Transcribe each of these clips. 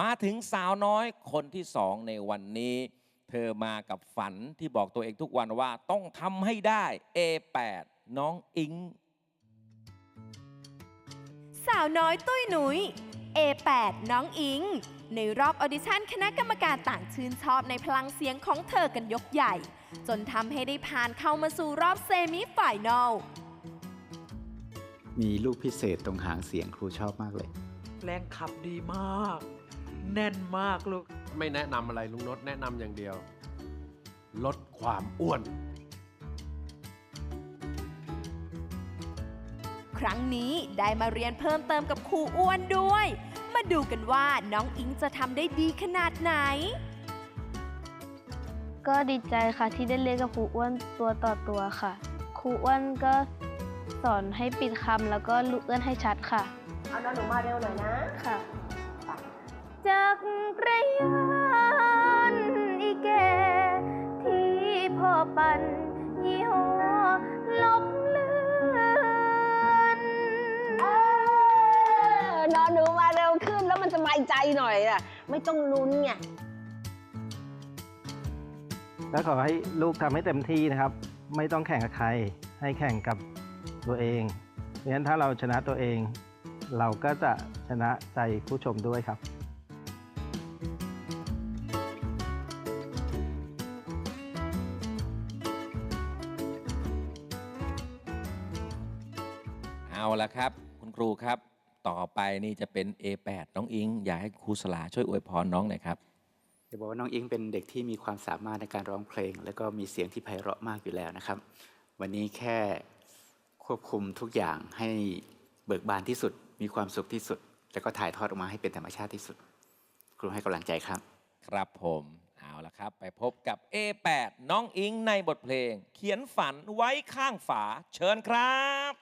มาถึงสาวน้อยคนที่สองในวันนี้ เธอมากับฝันที่บอกตัวเองทุกวันว่าต้องทำให้ได้ A8 น้องอิง สาวน้อยตุ้ยหนุย A8 น้องอิง ในรอบออดิชั่นคณะกรรมการต่างชื่นชอบในพลังเสียงของเธอกันยกใหญ่ จนทำให้ได้ผ่านเข้ามาสู่รอบเซมิฝ่ายนอลมีลูกพิเศษตรงหางเสียงครูชอบมากเลย แรงขับดีมาก แน่นมากลูก ไม่แนะนำอะไรลุงนศแนะนำอย่างเดียว ลดความอ้วน ครั้งนี้ได้มาเรียนเพิ่มเติมกับครูอ้วนด้วย มาดูกันว่าน้องอิงจะทำได้ดีขนาดไหน ก็ดีใจค่ะที่ได้เล่นกับครูอ้วนตัวต่อตัวค่ะ ครูอ้วนก็สอนให้ปิดคำแล้วก็ลูกเอื้อนให้ชัดค่ะ เอาน้องหนูมาเร็วหน่อยนะ ค่ะ จักรยานอีแกที่พ่อปั่นยี่ห้อลบเลือนเออนอนหนูมาเร็วขึ้นแล้วมันสบายใจหน่อยอะ ไม่ต้องลุ้นไงก็ขอให้ลูกทำให้เต็มที่นะครับ ไม่ต้องแข่งกับใคร ให้แข่งกับตัวเองเพราะฉะนั้นถ้าเราชนะตัวเอง เราก็จะชนะใจผู้ชมด้วยครับ เอาละครับ คุณครูครับ ต่อไปนี่จะเป็น A8 น้องอิง อยากให้ครูสลาช่วยอวยพรน้องหน่อยครับจะบอกว่าน้องอิงเป็นเด็กที่มีความสามารถในการร้องเพลง แล้วก็มีเสียงที่ไพเราะมากอยู่แล้วนะครับ วันนี้แค่ควบคุมทุกอย่างให้เบิกบานที่สุด มีความสุขที่สุด แล้วก็ถ่ายทอดออกมาให้เป็นธรรมชาติที่สุด ครูให้กำลังใจครับ ครับผมเอาละครับ ไปพบกับ A8 น้องอิงในบทเพลง เขียนฝันไว้ข้างฝา เชิญครับ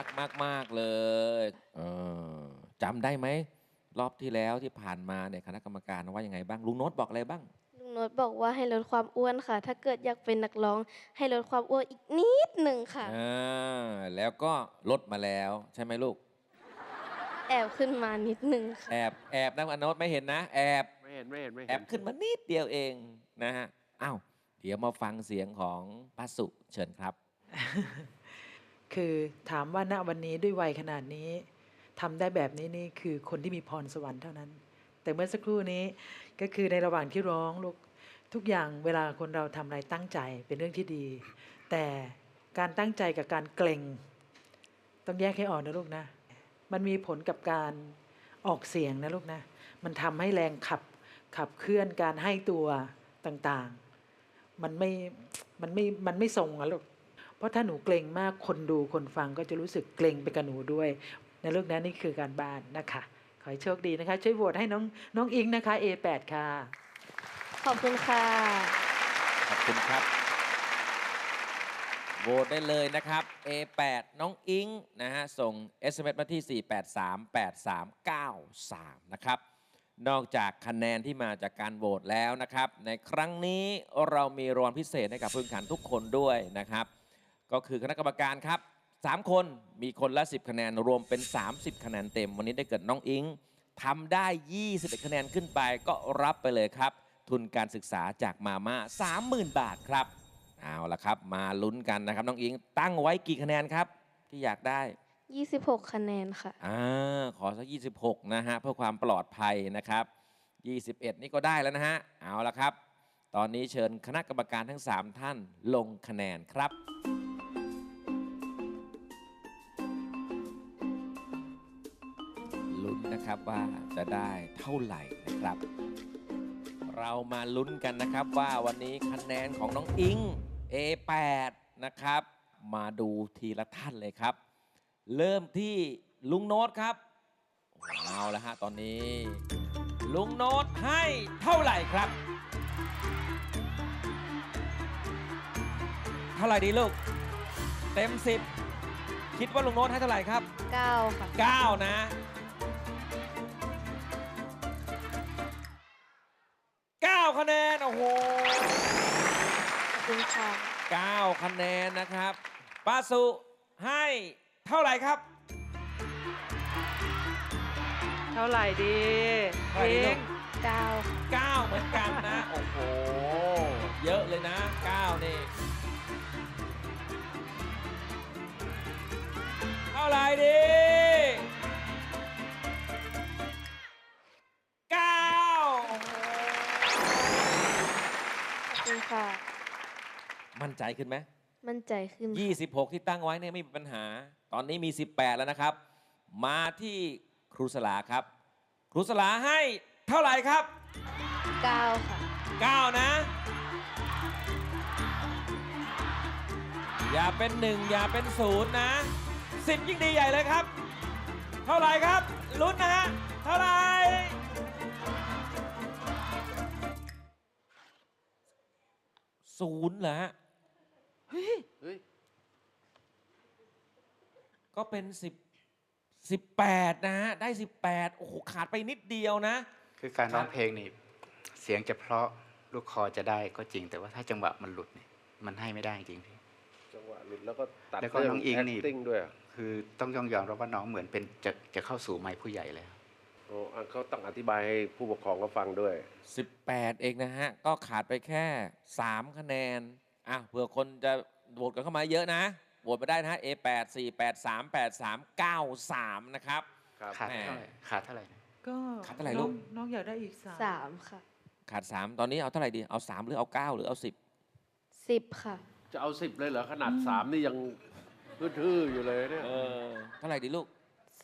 รักมาก ๆ เลยเออจำได้ไหม รอบที่แล้วที่ผ่านมาเนี่ยคณะกรรมการว่ายังไงบ้าง ลุงโน้ตบอกอะไรบ้าง ลุงโน้ตบอกว่าให้ลดความอ้วนค่ะ ถ้าเกิดอยากเป็นนักร้อง ให้ลดความอ้วนอีกนิดหนึ่งค่ะ อ่า แล้วก็ลดมาแล้ว ใช่ไหมลูก แอบขึ้นมานิดหนึ่งค่ะ แอบแอบนะอันโน้ตไม่เห็นนะ แอบ ไม่เห็นไม่เห็นไม่แอเห็นบขึ้นมานิดเดียวเองนะฮะ อ้าว เดี๋ยวมาฟังเสียงของป้าสุเชิญครับ คือถามว่าณวันนี้ด้วยวัยขนาดนี้ทำได้แบบนี้นี่คือคนที่มีพรสวรรค์เท่านั้น แต่เมื่อสักครู่นี้ก็คือในระหว่างที่ร้องลูกทุกอย่างเวลาคนเราทำอะไรตั้งใจเป็นเรื่องที่ดี แต่การตั้งใจกับการเกรงต้องแยกให้ออกนะลูกนะ มันมีผลกับการออกเสียงนะลูกนะ มันทำให้แรงขับขับเคลื่อนการให้ตัวต่างๆ มันไม่มันไม่มันไม่ทรงอะลูก เพราะถ้าหนูเกรงมากคนดูคนฟังก็จะรู้สึกเกรงไปกับหนูด้วยนะลูกนะนี่คือการบ้านนะคะ ขอให้โชคดีนะคะ ช่วยโหวตให้น้องน้องอิงนะคะ A8 ค่ะ ขอบคุณค่ะ ขอบคุณครับโหวตได้เลยนะครับ A8 น้องอิงนะฮะส่ง SMS มาที่ 4838393 นะครับนอกจากคะแนนที่มาจากการโหวตแล้วนะครับ ในครั้งนี้เรามีรางวัลพิเศษให้กับผู้แข่งขันทุกคนด้วยนะครับ ก็คือคณะกรรมการครับ3คนมีคนละ 10 คะแนนรวมเป็น 30 คะแนนเต็ม วันนี้ได้เกิดน้องอิงทำได้ 21 คะแนนขึ้นไปก็รับไปเลยครับ ทุนการศึกษาจากมาม่า30,000 บาทครับ เอาละครับ มาลุ้นกันนะครับ น้องอิงตั้งไว้กี่คะแนนครับ ที่อยากได้ 26 คะแนนค่ะอ่าขอสัก 26 นะฮะ เพื่อความปลอดภัยนะครับ 21 นี่ก็ได้แล้วนะฮะ เอาละครับ ตอนนี้เชิญคณะกรรมการทั้ง 3 ท่านลงคะแนนครับ นนะครับว่าจะได้เท่าไหร่นะครับ เรามาลุ้นกันนะครับว่าวันนี้คะแนนของน้องอิง A8 นะครับ มาดูทีละท่านเลยครับ เริ่มที่ลุงโน้ตครับเอาแล้วฮะตอนนี้ ลุงโน้ตให้เท่าไหร่ครับ เท่าไหร่ดีลูก เต็ม 10 คิดว่าลุงโน้ตให้เท่าไหร่ครับ 9 ค่ะ 9 นะ คะแนน โอ้โหขอบคุณค่ะ9คะแนนนะครับป้าสุให้เท่าไหร่ครับ เท่าไหร่ดีเท่าไหร่ดีลูกอิง9ค่ะ9เหมือนกันนะ โอ้โห เยอะเลยนะ 9 นี่ เท่าไหร่ดี 9 คุณค่ะ มั่นใจขึ้นไหมมั่นใจขึ้นค่ะ26 ที่ตั้งไว้เนี่ยไม่มีปัญหา ตอนนี้มี 18 แล้วนะครับ มาที่ครูสลาครับ ครูสลาให้เท่าไหร่ครับ9ค่ะ 9 นะ อย่าเป็นหนึ่งอย่าเป็นศูนย์นะสิบยิ่งดีใหญ่เลยครับ เท่าไหร่ครับลุ้นนะฮะ เท่าไหร่ ศูนย์เหรอฮะเฮ้ยก็เป็นสิบสิบแปดนะฮะได้สิบแปดโอ้โหขาดไปนิดเดียวนะ คือการร้องเพลงนี่เสียงจะเพราะลูกคอจะได้ก็จริง แต่ว่าถ้าจังหวะมันหลุดเนี่ยมันให้ไม่ได้จริงพี่ จังหวะหลุดแล้วก็ตัดแล้วก็เรื่น้องอิงนี่ acting ด้วยอะ คือต้องยอมยอมรับว่าน้องเหมือนเป็นจะจะเข้าสู่ไม้ผู้ใหญ่แล้ว โอ้อะเขาต้องอธิบายให้ผู้ปกครองเขาฟังด้วย 18 เองนะฮะ ก็ขาดไปแค่ 3 คะแนนอะเผื่อคนจะโหวตกันเข้ามาเยอะนะโหวตไปได้นะฮะ A8 4 8 3 8 3 9 3 นะครับ ครับ ขาดแหม่ เท่าไหร่ขาดเท่าไหร่นะ ก็ขาดเท่าไหร่น้ลูองกน้องอยากได้อีกสาม3ค่ะขาด 3 ตอนนี้เอาเท่าไหร่ดี เอา 3 หรือเอา 9 หรือเอา 10 10ค่ะ จะเอาสิบเลยเหรอขนาดสามนี่ยังทื่อๆอยู่เลยเนี่ย เออ เท่าไหร่ดีลูก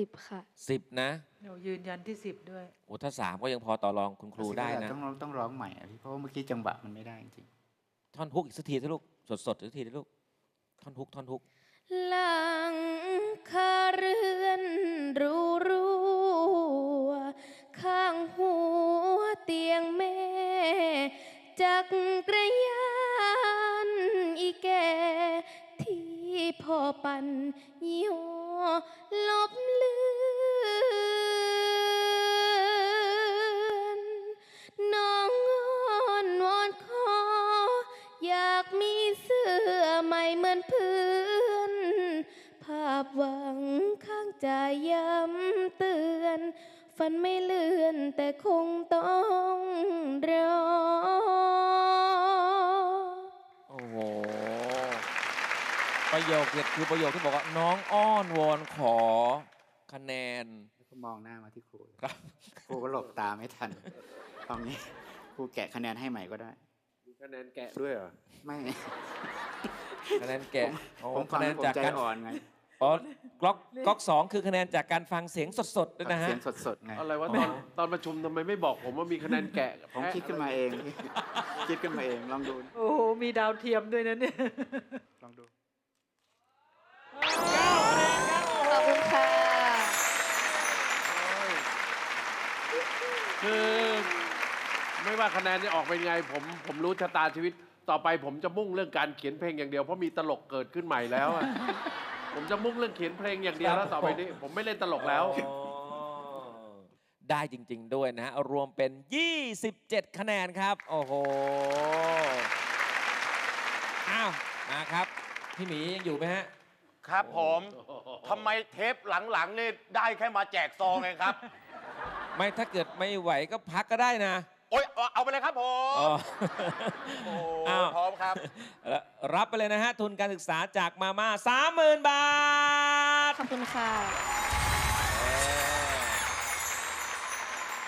10ค่ะ10นะหนูยืนยันที่สิบด้วย โอ้ถ้า3ก็ยังพอต่อรองคุณครูได้นะ ต้องร้องต้องร้องใหม่อะพี่เพราะว่าเมื่อกี้จังหวะมันไม่ได้จริงท่อนฮุกอีกสักทีสิลูก สดๆอีกสักทีสิลูก ท่อนฮุกท่อนฮุก หลังคาเรือนรูรัวข้างหัวเตียงแม่ จักรยา พ่อปันยี่ห้อลบเลือนน้องอ้อนวอนขออยากมีเสื้อใหม่เหมือนเพื่อน ภาพหวังข้างใจย้ำเตือน ฝันไม่เลื่อนแต่คงต้อง ประโยคเด็ดคือประโยคที่บอกว่าน้องอ้อนวอนขอคะแนนแล้วก็มองหน้ามาที่ครูเลยครับ ครูก็หลบตาไม่ทันตอนนี้ครูแกะคะแนนให้ใหม่ก็ได้ มีคะแนนแกะด้วยเหรอ ไม่ คะแนนแกะโอ้ผมฟัคะงแนแล้วนผมจากใจการอ่อนไงอ๋อก๊อกก๊อกสองคือคะแนนจากการฟังเสียงสดๆด้วยนะฮะ เสียงสดๆไง อะไรวะตอนตอนประชุมทำไมไม่บอกผมว่ามีคะแนนแกะผมคิดขึ้นมาเอง คิดขึ้นมาเองลองดู โอ้โหมีดาวเทียมด้วยนะเนี่ย ว่าคะแนนจะออกเป็นไงผมผมรู้ชะตาชีวิต ต่อไปผมจะมุ่งเรื่องการเขียนเพลงอย่างเดียวเพราะมีตลกเกิดขึ้นใหม่แล้วอะผมจะมุ่งเรื่องเขียนเพลงอย่างเดียวแล้วต่อไปนี้ผมไม่เล่นตลกแล้วอ๋อได้จริง ๆ ด้วยนะฮะรวมเป็น 27 คะแนนครับ โอ้โหอ้าวมาครับ พี่หมียังอยู่ไหมฮะ ครับผมทำไมเทปหลังๆนี่ได้แค่มาแจกซองเองครับ ไม่ถ้าเกิดไม่ไหวก็พักก็ได้นะ โอ๊ยเอาเอาไปเลยครับผมอ๋อ โอ้อ้าว พร้อมครับแล้วรับไปเลยนะฮะ ทุนการศึกษาจากมาม่า30,000 บาท ขอบคุณค่ะ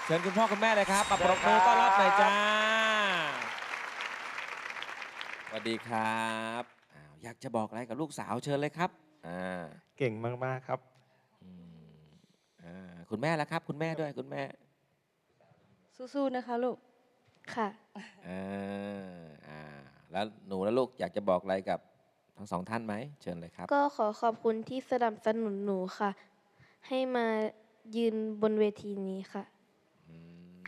เชิญคุณพ่อคุณแม่เลยครับมาปรบมือต้อนรับหน่อยจ้า สวัสดีครับอ้าวอยากจะบอกอะไรกับลูกสาวเชิญเลยครับอ่าเก่งมาก ๆ ครับ อืมอ่าคุณแม่ละครับ คุณแม่ด้วยคุณแม่ สู้ๆนะคะลูก ค่ะอ่าอ่าแล้วหนูและลูกอยากจะบอกอะไรกับทั้งสองท่านไหมเชิญเลยครับ ก็ขอขอบคุณที่สนับสนุนหนูค่ะ ให้มายืนบนเวทีนี้ค่ะอืม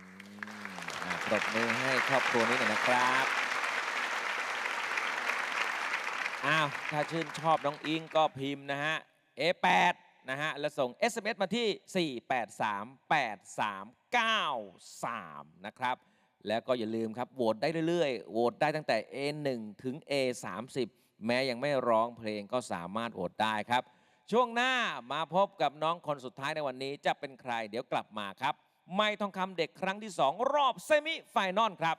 อ่าปรบมือให้ครอบครัวนี้หน่อยนะครับ อ้าว ถ้าชื่นชอบน้องอิงก็พิมพ์นะฮะ A8 นะฮะแล้วส่ง SMS มาที่ 4838393 นะครับ แล้วก็อย่าลืมครับโหวตได้เรื่อยๆโหวตได้ตั้งแต่ A1 ถึง A30 แม้ยังไม่ร้องเพลงก็สามารถโหวตได้ครับ ช่วงหน้ามาพบกับน้องคนสุดท้ายในวันนี้จะเป็นใครเดี๋ยวกลับมาครับ ไม่ทองคำเด็กครั้งที่ 2 รอบเซมิไฟนอลครับ